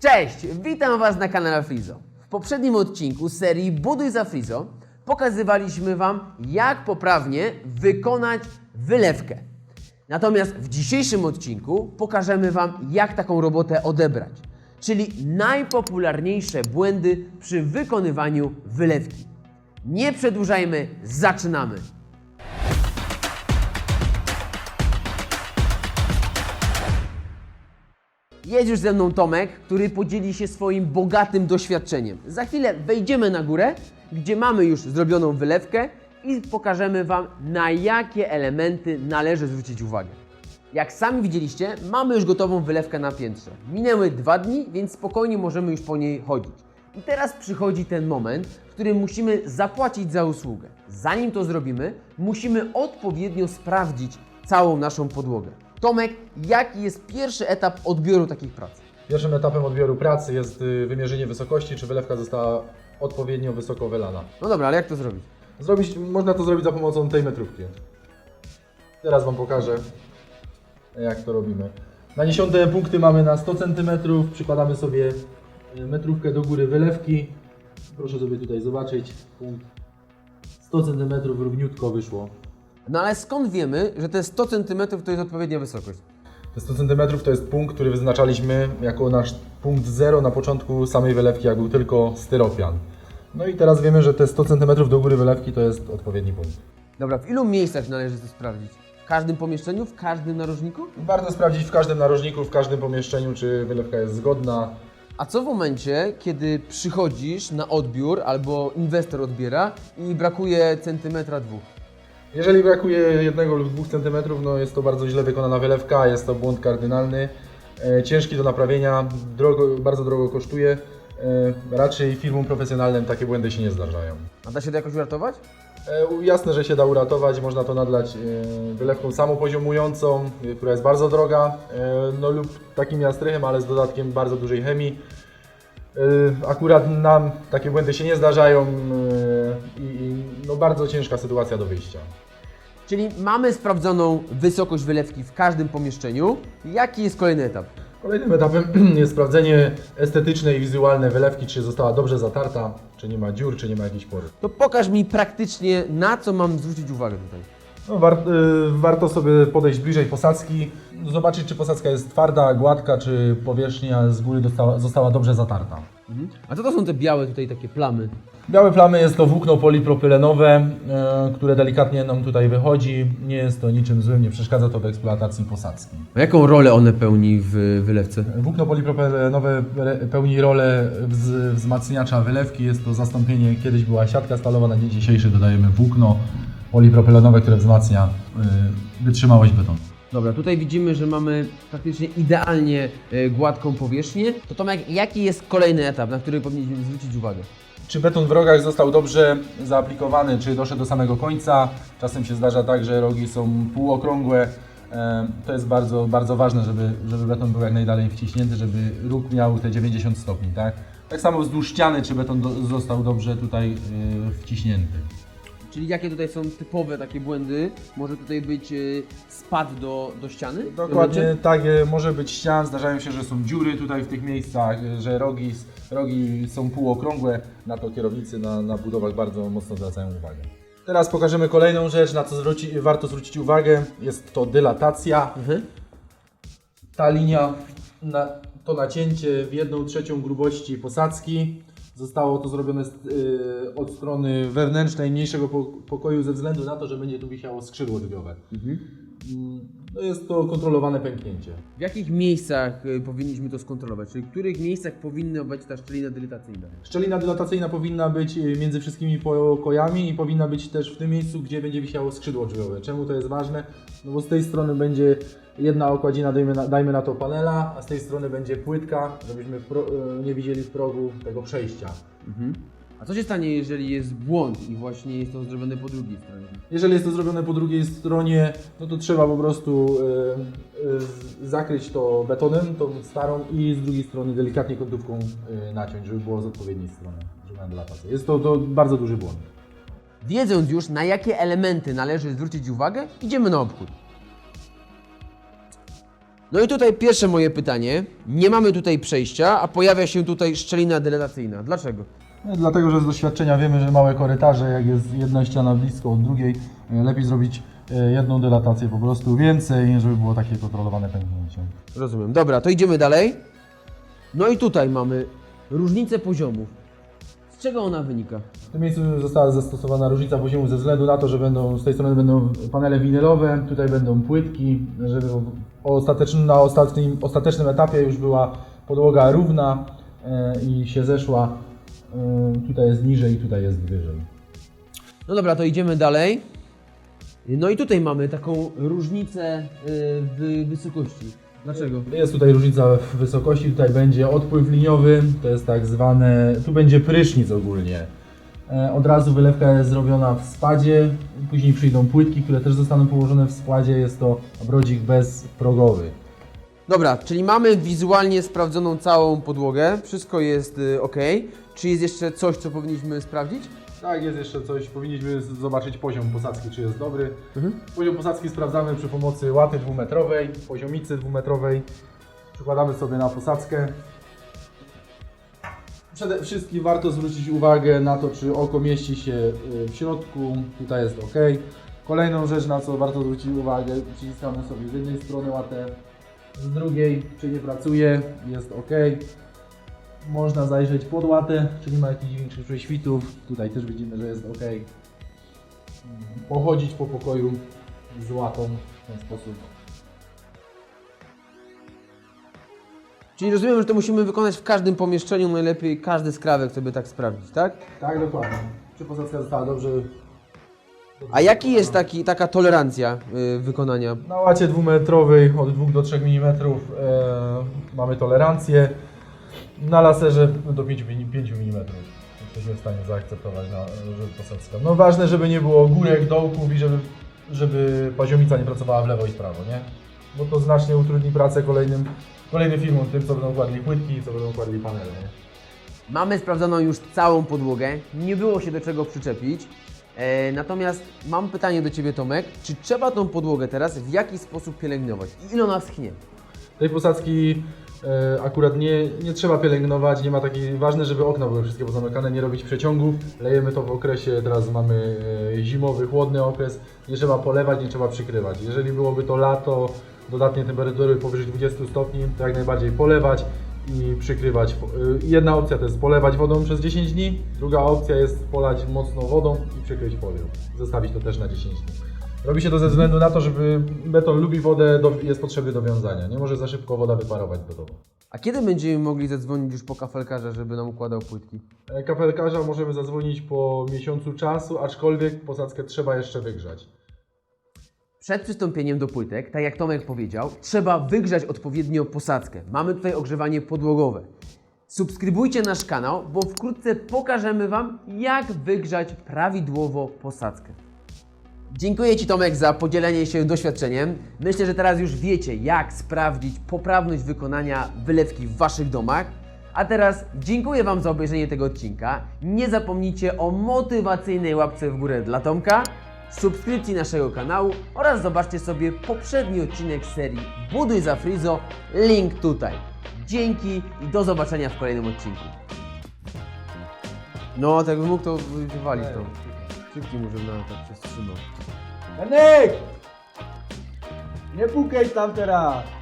Cześć, witam Was na kanale Frizo. W poprzednim odcinku serii Buduj za Frizo pokazywaliśmy Wam, jak poprawnie wykonać wylewkę. Natomiast w dzisiejszym odcinku pokażemy Wam, jak taką robotę odebrać, czyli najpopularniejsze błędy przy wykonywaniu wylewki. Nie przedłużajmy, zaczynamy! Jest już ze mną Tomek, który podzieli się swoim bogatym doświadczeniem. Za chwilę wejdziemy na górę, gdzie mamy już zrobioną wylewkę i pokażemy Wam, na jakie elementy należy zwrócić uwagę. Jak sami widzieliście, mamy już gotową wylewkę na piętrze. Minęły dwa dni, więc spokojnie możemy już po niej chodzić. I teraz przychodzi ten moment, w którym musimy zapłacić za usługę. Zanim to zrobimy, musimy odpowiednio sprawdzić całą naszą podłogę. Tomek, jaki jest pierwszy etap odbioru takich prac? Pierwszym etapem odbioru pracy jest y, wymierzenie wysokości, czy wylewka została odpowiednio wysoko wylana. No dobra, ale jak to zrobić? Zrobić, można to zrobić za pomocą tej metrówki. Teraz Wam pokażę, jak to robimy. Naniesione punkty mamy na 100 cm, przykładamy sobie y, metrówkę do góry wylewki. Proszę sobie tutaj zobaczyć, punkt 100 cm równiutko wyszło. No ale skąd wiemy, że te 100 cm to jest odpowiednia wysokość? Te 100 cm to jest punkt, który wyznaczaliśmy jako nasz punkt zero na początku samej wylewki, jak był tylko styropian. No i teraz wiemy, że te 100 cm do góry wylewki to jest odpowiedni punkt. Dobra, w ilu miejscach należy to sprawdzić? W każdym pomieszczeniu, w każdym narożniku? Warto sprawdzić w każdym narożniku, w każdym pomieszczeniu, czy wylewka jest zgodna. A co w momencie, kiedy przychodzisz na odbiór albo inwestor odbiera i brakuje centymetra dwóch? Jeżeli brakuje jednego lub dwóch centymetrów, no jest to bardzo źle wykonana wylewka, jest to błąd kardynalny, e, ciężki do naprawienia, drogo, bardzo drogo kosztuje. E, raczej firmom profesjonalnym takie błędy się nie zdarzają. A da się to jakoś uratować? E, Jasne, że się da uratować, można to nadlać wylewką samopoziomującą, która jest bardzo droga, no lub takim jastrychem, ale z dodatkiem bardzo dużej chemii. Akurat nam takie błędy się nie zdarzają no bardzo ciężka sytuacja do wyjścia. Czyli mamy sprawdzoną wysokość wylewki w każdym pomieszczeniu. Jaki jest kolejny etap? Kolejnym etapem jest sprawdzenie estetyczne i wizualne wylewki, czy została dobrze zatarta, czy nie ma dziur, czy nie ma jakichś pory. To pokaż mi praktycznie, na co mam zwrócić uwagę tutaj. No, war, y, warto sobie podejść bliżej posadzki, zobaczyć czy posadzka jest twarda, gładka, czy powierzchnia z góry dostała, została dobrze zatarta. Mhm. A co to są te białe tutaj takie plamy? Białe plamy jest to włókno polipropylenowe, y, które delikatnie nam tutaj wychodzi. Nie jest to niczym złym, nie przeszkadza to w eksploatacji posadzki. A jaką rolę one pełni w wylewce? Włókno polipropylenowe pełni rolę wz- wzmacniacza wylewki. Jest to zastąpienie, kiedyś była siatka stalowa, na dzień dzisiejszy dodajemy włókno polipropylenowe, które wzmacnia y, wytrzymałość betonu. Dobra, tutaj widzimy, że mamy praktycznie idealnie e, gładką powierzchnię. To Tomek, jaki jest kolejny etap, na który powinniśmy zwrócić uwagę? Czy beton w rogach został dobrze zaaplikowany, czy doszedł do samego końca? Czasem się zdarza tak, że rogi są półokrągłe. E, To jest bardzo, bardzo ważne, żeby, żeby beton był jak najdalej wciśnięty, żeby róg miał te 90 stopni. Tak, tak samo wzdłuż ściany, czy beton do, został dobrze tutaj y, wciśnięty. Czyli jakie tutaj są typowe takie błędy? Może tutaj być e, spad do, do ściany? Dokładnie tak, e, może być ścian, zdarzają się, że są dziury tutaj w tych miejscach, e, że rogi, rogi są półokrągłe, na to kierownicy na, na budowach bardzo mocno zwracają uwagę. Teraz pokażemy kolejną rzecz, na co zwróci, warto zwrócić uwagę, jest to dylatacja. Mhm. Ta linia, na, to nacięcie w jedną trzecią grubości posadzki. Zostało to zrobione z, y, od strony wewnętrznej mniejszego po, pokoju ze względu na to, że będzie tu wisiało skrzydło drzwiowe. Mhm. No jest to kontrolowane pęknięcie. W jakich miejscach e, powinniśmy to skontrolować? Czyli w których miejscach powinna być ta szczelina dylatacyjna? Szczelina dylatacyjna powinna być y, między wszystkimi pokojami i powinna być też w tym miejscu, gdzie będzie wisiało skrzydło drzwiowe. Czemu to jest ważne? No bo z tej strony będzie jedna okładzina, dajmy na, dajmy na to panela, a z tej strony będzie płytka, żebyśmy pro, y, nie widzieli w progu tego przejścia. Mhm. A co się stanie, jeżeli jest błąd i właśnie jest to zrobione po drugiej stronie? Jeżeli jest to zrobione po drugiej stronie, no to trzeba po prostu y, y, z- zakryć to betonem, tą starą i z drugiej strony delikatnie kątówką y, naciąć, żeby było z odpowiedniej strony, żeby na dylatację. Jest to, to bardzo duży błąd. Wiedząc już, na jakie elementy należy zwrócić uwagę, idziemy na obchód. No i tutaj pierwsze moje pytanie. Nie mamy tutaj przejścia, a pojawia się tutaj szczelina dylatacyjna. Dlaczego? No, Dlatego, że z doświadczenia wiemy, że małe korytarze, jak jest jedna ściana blisko od drugiej, e, lepiej zrobić e, jedną dylatację po prostu więcej, żeby było takie kontrolowane pęknięcie. Rozumiem. Dobra, to idziemy dalej. No i tutaj mamy różnicę poziomów. Z czego ona wynika? W tym miejscu została zastosowana różnica poziomu ze względu na to, że będą z tej strony będą panele winylowe, tutaj będą płytki, żeby ostatecznym, na ostatnim, ostatecznym etapie już była podłoga równa e, i się zeszła. E, tutaj jest niżej, tutaj jest wyżej. No dobra, to idziemy dalej. No i tutaj mamy taką różnicę y, w wysokości. Dlaczego? Jest tutaj różnica w wysokości, tutaj będzie odpływ liniowy, to jest tak zwane, tu będzie prysznic ogólnie. E, Od razu wylewka jest zrobiona w spadzie, później przyjdą płytki, które też zostaną położone w składzie, jest to brodzik bezprogowy. Dobra, czyli mamy wizualnie sprawdzoną całą podłogę, wszystko jest y, ok. Czy jest jeszcze coś, co powinniśmy sprawdzić? Tak, jest jeszcze coś, powinniśmy z- zobaczyć poziom posadzki, czy jest dobry. Poziom posadzki sprawdzamy przy pomocy łaty dwumetrowej, poziomicy dwumetrowej. Przykładamy sobie na posadzkę. Przede wszystkim warto zwrócić uwagę na to, czy oko mieści się y, w środku. Tutaj jest ok. Kolejną rzecz, na co warto zwrócić uwagę, przyciskamy sobie z jednej strony łatę, z drugiej, czy nie pracuje, jest ok. Można zajrzeć pod łatę, czy nie ma jakichś większych prześwitów. Tutaj też widzimy, że jest ok. Pochodzić po pokoju z łatą w ten sposób. Czyli rozumiem, że to musimy wykonać w każdym pomieszczeniu, najlepiej każdy skrawek sobie tak sprawdzić, tak? Tak, dokładnie. Czy posadzka została dobrze A jaki jest taki, taka tolerancja y, wykonania? Na łacie dwumetrowej od 2 do 3 mm e, mamy tolerancję. Na laserze do 5, 5 mm. Jesteśmy w stanie zaakceptować na żeby posadzka. No ważne, żeby nie było górek, dołków i żeby, żeby poziomica nie pracowała w lewo i w prawo, nie? Bo to znacznie utrudni pracę kolejnym, kolejnym firmom, tym co będą kładli płytki i co będą kładli panele, nie? Mamy sprawdzoną już całą podłogę, nie było się do czego przyczepić. E, natomiast mam pytanie do Ciebie, Tomek. Czy trzeba tą podłogę teraz w jakiś sposób pielęgnować? I ile ona schnie? Tej posadzki akurat nie, nie trzeba pielęgnować, nie ma takiej, ważne, żeby okna były wszystkie pozamykane, nie robić przeciągów. Lejemy to w okresie, teraz mamy e, zimowy, chłodny okres, nie trzeba polewać, nie trzeba przykrywać. Jeżeli byłoby to lato, dodatnie temperatury powyżej 20 stopni, to jak najbardziej polewać i przykrywać. E, Jedna opcja to jest polewać wodą przez 10 dni, druga opcja jest polać mocno wodą i przykryć folią. Zostawić to też na 10 dni. Robi się to ze względu na to, żeby beton lubi wodę, do, jest potrzebny do wiązania. Nie może za szybko woda wyparować betoну. A kiedy będziemy mogli zadzwonić już po kafelkarza, żeby nam układał płytki? E, Kafelkarza możemy zadzwonić po miesiącu czasu, aczkolwiek posadzkę trzeba jeszcze wygrzać. Przed przystąpieniem do płytek, tak jak Tomek powiedział, trzeba wygrzać odpowiednio posadzkę. Mamy tutaj ogrzewanie podłogowe. Subskrybujcie nasz kanał, bo wkrótce pokażemy Wam, jak wygrzać prawidłowo posadzkę. Dziękuję Ci Tomek za podzielenie się doświadczeniem. Myślę, że teraz już wiecie, jak sprawdzić poprawność wykonania wylewki w Waszych domach. A teraz dziękuję Wam za obejrzenie tego odcinka. Nie zapomnijcie o motywacyjnej łapce w górę dla Tomka, subskrypcji naszego kanału oraz zobaczcie sobie poprzedni odcinek serii Buduj za Frizo. Link tutaj. Dzięki i do zobaczenia w kolejnym odcinku. No, tak bym mógł to wywalić to. Szybki może na tak przez trzymał. Janek! Nie pukaj tam teraz!